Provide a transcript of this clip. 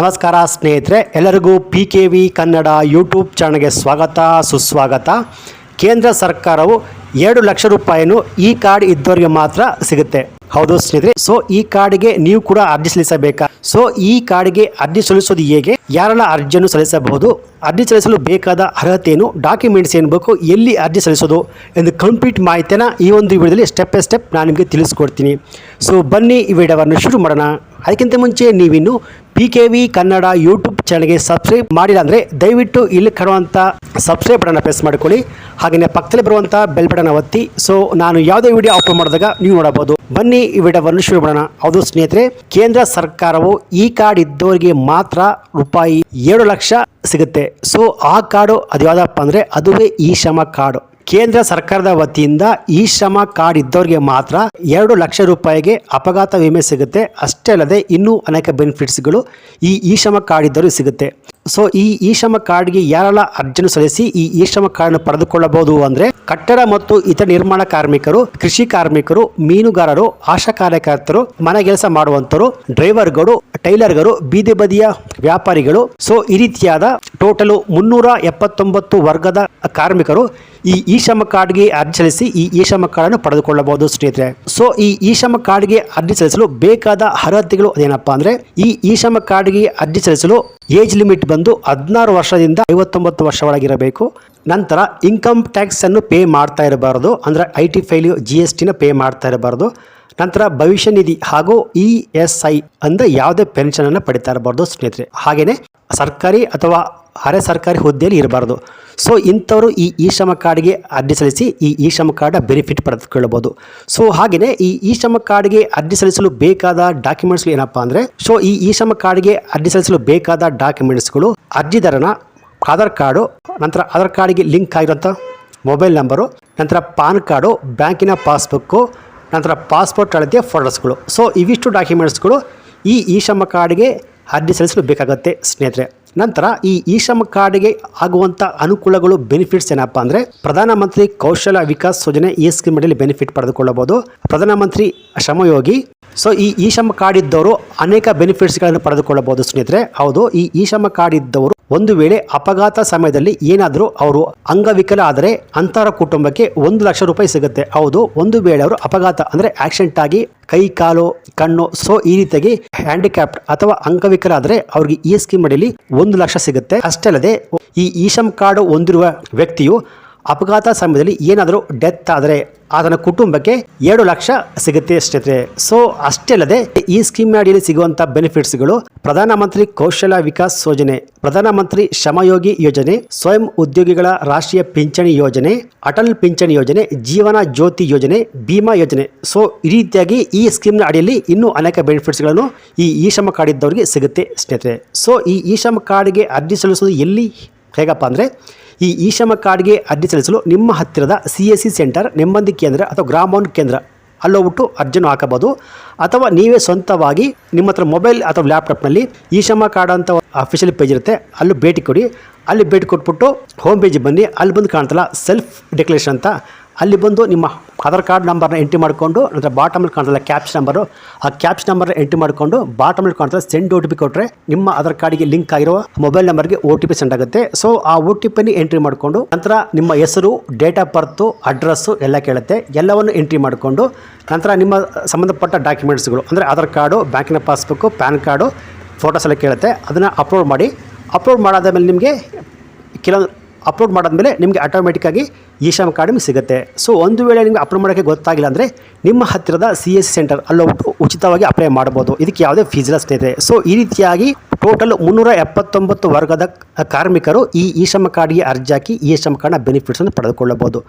ನಮಸ್ಕಾರ ಸ್ನೇಹಿತರೆ, ಎಲ್ಲರಿಗೂ P K V Kannada YouTube ಚಾನಲ್ಗೆ ಸ್ವಾಗತ, ಸುಸ್ವಾಗತ. ಕೇಂದ್ರ ಸರ್ಕಾರವು ಎರಡು ಲಕ್ಷ ರೂಪಾಯಿಯನ್ನು ಈ ಕಾರ್ಡ್ ಇದ್ದವರಿಗೆ ಮಾತ್ರ ಸಿಗುತ್ತೆ. ಹೌದು ಸ್ನೇಹಿತರೆ, ಸೊ ಈ ಕಾರ್ಡ್ಗೆ ನೀವು ಕೂಡ ಅರ್ಜಿ ಸಲ್ಲಿಸಬೇಕಾ? ಸೊ ಈ ಕಾರ್ಡ್ಗೆ ಅರ್ಜಿ ಸಲ್ಲಿಸೋದು ಹೇಗೆ? ಯಾರೆಲ್ಲ ಅರ್ಜಿಯನ್ನು ಸಲ್ಲಿಸಬಹುದು? ಅರ್ಜಿ ಸಲ್ಲಿಸಲು ಬೇಕಾದ ಅರ್ಹತೆ ಏನು? ಡಾಕ್ಯುಮೆಂಟ್ಸ್ ಏನು ಬೇಕು? ಎಲ್ಲಿ ಅರ್ಜಿ ಸಲ್ಲಿಸೋದು? ಎಂದು ಕಂಪ್ಲೀಟ್ ಮಾಹಿತಿಯನ್ನು ಈ ಒಂದು ವಿಡಿಯೋದಲ್ಲಿ ಸ್ಟೆಪ್ ಬೈ ಸ್ಟೆಪ್ ನಾನು ನಿಮಗೆ ತಿಳಿಸ್ಕೊಡ್ತೀನಿ. ಸೊ ಬನ್ನಿ ಈ ವಿಡಿಯೋವನ್ನು ಶುರು ಮಾಡೋಣ. ಅದಕ್ಕಿಂತ ಮುಂಚೆ ನೀವಿನ್ನು P K V Kannada YouTube ಚಾನಲ್ಗೆ ಸಬ್ಸ್ಕ್ರೈಬ್ ಮಾಡಿಲ್ಲ ಅಂದರೆ ದಯವಿಟ್ಟು ಇಲ್ಲಿ ಕಾಣುವಂಥ ಸಬ್ಸ್ಕ್ರೈಬ್ ಬಟನ್ನ ಪ್ರೆಸ್ ಮಾಡಿಕೊಳ್ಳಿ. ಹಾಗೆಯೇ ಪಕ್ಕದಲ್ಲಿ ಬರುವಂಥ ಬೆಲ್ ಬಟನ್ ಒತ್ತಿ. ಸೊ ನಾನು ಯಾವುದೇ ವಿಡಿಯೋ ಅಪ್ಲೋಡ್ ಮಾಡಿದಾಗ ನೀವು ನೋಡಬಹುದು. ಬನ್ನಿ ಈ ವಿಡಿಯೋವನ್ನು ಶುರು ಮಾಡೋಣ. ಹೌದು ಸ್ನೇಹಿತರೆ, ಕೇಂದ್ರ ಸರ್ಕಾರವು ಈ ಕಾರ್ಡ್ ಇದ್ದವರಿಗೆ ಮಾತ್ರ ರೂಪಾಯಿ ಏಳು ಲಕ್ಷ ಸಿಗುತ್ತೆ. ಸೊ ಆ ಕಾರ್ಡು ಅದು ಯಾವುದಪ್ಪ ಅಂದರೆ ಅದುವೇ ಈ ಶ್ರಮ ಕಾರ್ಡು. ಕೇಂದ್ರ ಸರ್ಕಾರದ ವತಿಯಿಂದ ಈ ಶ್ರಮ ಕಾರ್ಡ್ ಇದ್ದವರಿಗೆ ಮಾತ್ರ ಎರಡು ಲಕ್ಷ ರೂಪಾಯಿಗೆ ಅಪಘಾತ ವಿಮೆ ಸಿಗುತ್ತೆ. ಅಷ್ಟೇ ಅಲ್ಲದೆ ಇನ್ನೂ ಅನೇಕ ಬೆನಿಫಿಟ್ಸ್ಗಳು ಈ ಇ ಶ್ರಮ ಕಾರ್ಡ್ ಇದ್ದವರಿಗೆ ಸಿಗುತ್ತೆ. ಸೊ, ಈ ಇ ಶ್ರಮ ಕಾರ್ಡ್ಗೆ ಯಾರೆಲ್ಲ ಅರ್ಜಿಯನ್ನು ಸಲ್ಲಿಸಿ ಈ ಈ ಶ್ರಮ ಕಾರ್ಡ್ನ ಪಡೆದುಕೊಳ್ಳಬಹುದು ಅಂದರೆ ಕಟ್ಟಡ ಮತ್ತು ಇತರ ನಿರ್ಮಾಣ ಕಾರ್ಮಿಕರು, ಕೃಷಿ ಕಾರ್ಮಿಕರು, ಮೀನುಗಾರರು, ಆಶಾ ಕಾರ್ಯಕರ್ತರು, ಮನೆ ಕೆಲಸ ಮಾಡುವಂತರು ಡ್ರೈವರ್ಗಳು, ಟೈಲರ್ಗಳು, ಬೀದಿ ಬದಿಯ ವ್ಯಾಪಾರಿಗಳು. ಸೊ, ಈ ರೀತಿಯಾದ ಟೋಟಲು ಮುನ್ನೂರ ಎಪ್ಪತ್ತೊಂಬತ್ತು ವರ್ಗದ ಕಾರ್ಮಿಕರು ಈ ಈಶಮ ಶ್ರಮ ಕಾರ್ಡ್ಗೆ ಅರ್ಜಿ ಸಲ್ಲಿಸಿ ಈ ಈಶಮ ಶ್ರಮ ಕಾರ್ಡನ್ನು ಪಡೆದುಕೊಳ್ಳಬಹುದು ಸ್ನೇಹಿತರೆ. ಸೊ ಈ ಈಶಮ ಶ್ರಮ ಕಾರ್ಡ್ಗೆ ಅರ್ಜಿ ಸಲ್ಲಿಸಲು ಬೇಕಾದ ಅರ್ಹತೆಗಳು ಅದೇನಪ್ಪ ಅಂದರೆ, ಈ ಶ್ರಮ ಕಾರ್ಡ್ಗೆ ಅರ್ಜಿ ಸಲ್ಲಿಸಲು ಏಜ್ ಲಿಮಿಟ್ ಬಂದು ಹದಿನಾರು ವರ್ಷದಿಂದ ಐವತ್ತೊಂಬತ್ತು ವರ್ಷ ಒಳಗಿರಬೇಕು. ನಂತರ ಇನ್ಕಮ್ ಟ್ಯಾಕ್ಸ್ ಅನ್ನು ಪೇ ಮಾಡ್ತಾ ಇರಬಾರದು, ಅಂದರೆ I T file, G S ಟಿನ pay ಮಾಡ್ತಾ ಇರಬಾರದು. ನಂತರ ಭವಿಷ್ಯ ನಿಧಿ ಹಾಗೂ ಇ ಎಸ್ ಐ ಅಂದರೆ ಯಾವುದೇ ಪೆನ್ಷನನ್ನು ಪಡಿತಾ ಇರಬಾರ್ದು ಸ್ನೇಹಿತರೆ. ಹಾಗೆಯೇ ಸರ್ಕಾರಿ ಅಥವಾ ಅರೆ ಸರ್ಕಾರಿ ಹುದ್ದೆಯಲ್ಲಿ ಇರಬಾರ್ದು. ಸೊ ಇಂಥವರು ಈ ಇ ಶ್ರಮ ಕಾರ್ಡ್ಗೆ ಅರ್ಜಿ ಸಲ್ಲಿಸಿ ಈ ಇ ಶ್ರಮ ಕಾರ್ಡ್ ಬೆನಿಫಿಟ್ ಪಡೆದುಕೊಳ್ಳಬಹುದು ಸೊ ಹಾಗೆಯೇ ಈ ಇ ಶ್ರಮ ಕಾರ್ಡ್ಗೆ ಅರ್ಜಿ ಸಲ್ಲಿಸಲು ಬೇಕಾದ ಡಾಕ್ಯುಮೆಂಟ್ಸ್ ಏನಪ್ಪಾ ಅಂದರೆ ಸೊ ಈ ಇ ಶ್ರಮ ಕಾರ್ಡ್ಗೆ ಅರ್ಜಿ ಸಲ್ಲಿಸಲು ಬೇಕಾದ ಡಾಕ್ಯುಮೆಂಟ್ಸ್ಗಳು ಅರ್ಜಿದಾರನ ಆಧಾರ್ ಕಾರ್ಡು, ನಂತರ ಆಧಾರ್ ಕಾರ್ಡ್ಗೆ ಲಿಂಕ್ ಆಗಿರೋಂಥ ಮೊಬೈಲ್ ನಂಬರು, ನಂತರ ಪಾನ್ ಕಾರ್ಡು, ಬ್ಯಾಂಕಿನ ಪಾಸ್ಬುಕ್ಕು ನಂತರ ಪಾಸ್ಪೋರ್ಟ್ ಅಳತೆಯ ಫೋಟೋಸ್ಗಳು ಸೊ ಇವಿಷ್ಟು ಡಾಕ್ಯುಮೆಂಟ್ಸ್ಗಳು ಈ ಇ ಶ್ರಮ ಕಾರ್ಡ್ಗೆ ಅರ್ಜಿ ಸಲ್ಲಿಸಲು ಬೇಕಾಗುತ್ತೆ ಸ್ನೇಹಿತರೆ. ನಂತರ ಈ ಇ ಶ್ರಮ್ ಕಾರ್ಡ್ಗೆ ಆಗುವಂಥ ಅನುಕೂಲಗಳು ಬೆನಿಫಿಟ್ಸ್ ಏನಪ್ಪ ಅಂದರೆ ಪ್ರಧಾನಮಂತ್ರಿ ಕೌಶಲ ವಿಕಾಸ್ ಯೋಜನೆ ಈ ಸ್ಕೀಮ್ ಅಡಿಯಲ್ಲಿ ಬೆನಿಫಿಟ್ ಪಡೆದುಕೊಳ್ಳಬಹುದು. ಪ್ರಧಾನಮಂತ್ರಿ ಶ್ರಮಯೋಗಿ ಸೊ ಈ ಶ್ರಮ ಕಾರ್ಡ್ ಇದ್ದವರು ಅನೇಕ ಬೆನಿಫಿಟ್ಸ್ಗಳನ್ನು ಪಡೆದುಕೊಳ್ಳಬಹುದು ಸ್ನೇಹಿತರೆ. ಹೌದು, ಈ ಇ ಕಾರ್ಡ್ ಇದ್ದವರು ಒಂದು ವೇಳೆ ಅಪಘಾತ ಸಮಯದಲ್ಲಿ ಏನಾದರೂ ಅವರು ಅಂಗವಿಕಲ ಆದರೆ ಅಂತರ ಕುಟುಂಬಕ್ಕೆ ಒಂದು ಲಕ್ಷ ರೂಪಾಯಿ ಸಿಗುತ್ತೆ. ಹೌದು, ಒಂದು ವೇಳೆ ಅವರು ಅಪಘಾತ ಅಂದರೆ ಆಕ್ಸಿಡೆಂಟ್ ಆಗಿ ಕೈ, ಕಾಲು, ಕಣ್ಣು ಸೊ ಈ ರೀತಿಯಾಗಿ ಹ್ಯಾಂಡಿಕ್ಯಾಪ್ಟ್ ಅಥವಾ ಅಂಗವಿಕಲ ಆದರೆ ಅವ್ರಿಗೆ ಈ ಸ್ಕೀಮ್ ಅಡಿಯಲ್ಲಿ ಒಂದು ಲಕ್ಷ ಸಿಗುತ್ತೆ. ಅಷ್ಟೇ ಅಲ್ಲದೆ ಈ ಇಶಮ್ ಕಾರ್ಡ್ ಹೊಂದಿರುವ ವ್ಯಕ್ತಿಯು ಅಪಘಾತ ಸಮಯದಲ್ಲಿ ಏನಾದರೂ ಡೆತ್ ಆದರೆ ಆತನ ಕುಟುಂಬಕ್ಕೆ ಎರಡು ಲಕ್ಷ ಸಿಗುತ್ತೆ ಸ್ನೇಹಿತರೆ. ಸೊ ಅಷ್ಟೇ ಅಲ್ಲದೆ ಈ ಸ್ಕೀಮ್ ಅಡಿಯಲ್ಲಿ ಸಿಗುವಂಥ ಬೆನಿಫಿಟ್ಸ್ಗಳು ಪ್ರಧಾನಮಂತ್ರಿ ಕೌಶಲ ವಿಕಾಸ್ ಯೋಜನೆ, ಪ್ರಧಾನಮಂತ್ರಿ ಶ್ರಮಯೋಗಿ ಯೋಜನೆ, ಸ್ವಯಂ ಉದ್ಯೋಗಿಗಳ ರಾಷ್ಟ್ರೀಯ ಪಿಂಚಣಿ ಯೋಜನೆ, ಅಟಲ್ ಪಿಂಚಣಿ ಯೋಜನೆ, ಜೀವನ ಜ್ಯೋತಿ ಯೋಜನೆ ಭೀಮಾ ಯೋಜನೆ. ಸೊ ಈ ರೀತಿಯಾಗಿ ಈ ಸ್ಕೀಮ್ನ ಅಡಿಯಲ್ಲಿ ಇನ್ನೂ ಅನೇಕ ಬೆನಿಫಿಟ್ಸ್ಗಳನ್ನು ಈ ಈ ಶ್ರಮ ಕಾರ್ಡ್ ಇದ್ದವರಿಗೆ ಸಿಗುತ್ತೆ ಸ್ನೇಹಿತರೆ. ಸೊ ಈ ಇ ಶ್ರಮ ಕಾರ್ಡ್ಗೆ ಅರ್ಜಿ ಸಲ್ಲಿಸೋದು ಎಲ್ಲಿ? ಹೇಗಪ್ಪ ಅಂದರೆ ಈ ಈಶಮ ಕಾರ್ಡ್ಗೆ ಅರ್ಜಿ ಸಲ್ಲಿಸಲು ನಿಮ್ಮ ಹತ್ತಿರದ ಸಿ ಎಸ್ ಸಿ ಸೆಂಟರ್ ನೆಮ್ಮದಿ ಕೇಂದ್ರ ಅಥವಾ ಗ್ರಾಮೌಂಡ್ ಕೇಂದ್ರ ಅಲ್ಲೋಗ್ಬಿಟ್ಟು ಅರ್ಜಿಯನ್ನು ಹಾಕಬಹುದು. ಅಥವಾ ನೀವೇ ಸ್ವಂತವಾಗಿ ನಿಮ್ಮ ಹತ್ರ ಮೊಬೈಲ್ ಅಥವಾ ಲ್ಯಾಪ್ಟಾಪ್ನಲ್ಲಿ ಈಶಮ ಕಾರ್ಡ್ ಅಂತ ಅಫಿಷಿಯಲ್ ಪೇಜ್ ಇರುತ್ತೆ. ಅಲ್ಲಿ ಭೇಟಿ ಕೊಡಿ. ಅಲ್ಲಿ ಭೇಟಿ ಕೊಟ್ಬಿಟ್ಟು ಹೋಮ್ ಪೇಜಿಗೆ ಬನ್ನಿ. ಅಲ್ಲಿ ಬಂದು ಕಾಣ್ತಲ್ಲ ಸೆಲ್ಫ್ ಡೆಕ್ಲೇಷನ್ ಅಂತ. ಅಲ್ಲಿ ಬಂದು ನಿಮ್ಮ ಆಧಾರ್ ಕಾರ್ಡ್ ನಂಬರ್ನ ಎಂಟ್ರಿ ಮಾಡಿಕೊಂಡು, ನಂತರ ಬಾಟಮಲ್ಲಿ ಕಾಣ್ತಲ್ಲ ಕ್ಯಾಪ್ಸ್ ನಂಬರು ಆ ಕ್ಯಾಪ್ಸ್ ನಂಬರ್ನ ಎಂಟ್ರಿ ಮಾಡಿಕೊಂಡು ಬಾಟಮಲ್ಲಿ ಕಾಣ್ತಲ್ಲ ಸೆಂಡ್ ಓ ಟಿ ಪಿ ಕೊಟ್ಟರೆ ನಿಮ್ಮ ಆಧಾರ್ ಕಾರ್ಡಿಗೆ ಲಿಂಕ್ ಆಗಿರುವ ಮೊಬೈಲ್ ನಂಬರ್ಗೆ ಓ ಟಿ ಪಿ ಸೆಂಡ್ ಆಗುತ್ತೆ. ಸೊ ಆ ಓ ಟಿ ಪಿನ ಎಂಟ್ರಿ ಮಾಡಿಕೊಂಡು, ನಂತರ ನಿಮ್ಮ ಹೆಸರು ಡೇಟ್ ಆಫ್ ಬರ್ತು ಅಡ್ರೆಸ್ಸು ಎಲ್ಲ ಕೇಳುತ್ತೆ. ಎಲ್ಲವನ್ನು ಎಂಟ್ರಿ ಮಾಡಿಕೊಂಡು, ನಂತರ ನಿಮ್ಮ ಸಂಬಂಧಪಟ್ಟ ಡಾಕ್ಯುಮೆಂಟ್ಸ್ಗಳು ಅಂದರೆ ಆಧಾರ್ ಕಾರ್ಡು ಬ್ಯಾಂಕಿನ ಪಾಸ್ಬುಕ್ಕು ಪ್ಯಾನ್ ಕಾರ್ಡು ಫೋಟೋಸ್ ಎಲ್ಲ ಕೇಳುತ್ತೆ. ಅದನ್ನು ಅಪ್ಲೋಡ್ ಮಾಡಿ ಅಪ್ಲೋಡ್ ಮಾಡಾದ ಮೇಲೆ ನಿಮಗೆ ಕೆಲವೊಂದು ಅಪ್ಲೋಡ್ ಮಾಡಾದ್ಮೇಲೆ ನಿಮಗೆ ಆಟೋಮೆಟಿಕ್ಕಾಗಿ ಈ ಅಕಾಡೆಮಿ ಸಿಗುತ್ತೆ. ಸೊ ಒಂದು ವೇಳೆ ನಿಮಗೆ ಅಪ್ಲೋಡ್ ಮಾಡೋಕ್ಕೆ ಗೊತ್ತಾಗಿಲ್ಲ ಅಂದರೆ ನಿಮ್ಮ ಹತ್ತಿರದ ಸಿ ಎಸ್ ಸೆಂಟರ್ ಅಲ್ಲೋಗ್ಬಿಟ್ಟು ಉಚಿತವಾಗಿ ಅಪ್ಲೈ ಮಾಡ್ಬೋದು. ಇದಕ್ಕೆ ಯಾವುದೇ ಫೀಸ್ ಇದೆ. ಸೊ ಈ ರೀತಿಯಾಗಿ ಟೋಟಲ್ ಮುನ್ನೂರ ಎಪ್ಪತ್ತೊಂಬತ್ತು ವರ್ಗದ ಕಾರ್ಮಿಕರು ಈ ಈ ಶ್ರಮ ಕಾರ್ಡ್ಗೆ ಅರ್ಜಿ ಹಾಕಿ ಈ ಕಾರ್ಡ್ನ ಬೆನಿಫಿಟ್ಸನ್ನು ಪಡೆದುಕೊಳ್ಳಬಹುದು.